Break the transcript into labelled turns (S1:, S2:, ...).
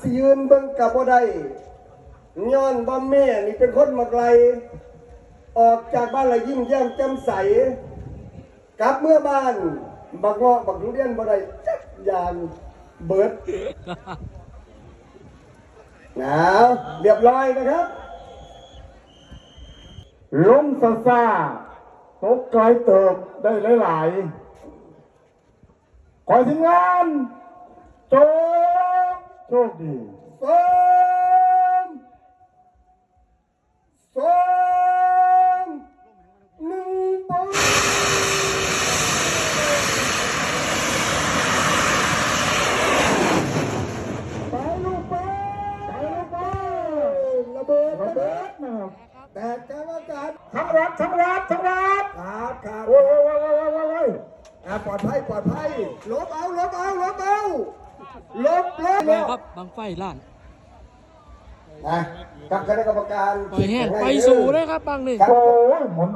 S1: สิยืนเบิ่งกับบ่ได้ย้อนบ่แม่นี่เป็นคนมาไกล ออกจากบ้านละยิ้มแย้มแจ่มใส กลับเมื่อบ้านบักเงาะบักทุเรียนบ่ได้จักอย่างเบิดหนาวเรียบร้อยนะครับ
S2: ลมซาซาตกไกลเติบได้หลายๆขอทีมงาน โจ คดี
S1: ส้มส้มหนึ่งปอนไปลูกไปไปลูกไประเบิด
S2: ระเบิดนะครับ
S1: แตกกลางอากาศ
S2: ทั้งรัฐทั้งรัฐทั้งรัฐ
S1: ครับครับ
S2: โอ้ยโอ้ยโอ้ยโอ้ยโอ้ยโอ้ย
S1: อ่าปลอดภัยปลอดภัยลบเอาลบเอาลบเอา บลบ
S3: แม่ครับบังไฟล้าน
S1: นะกับคณะกรรมการ
S3: ปล่อยแห้งไปสู่เลยครับบังนี่
S1: ครับ
S2: โอ้ยหมุน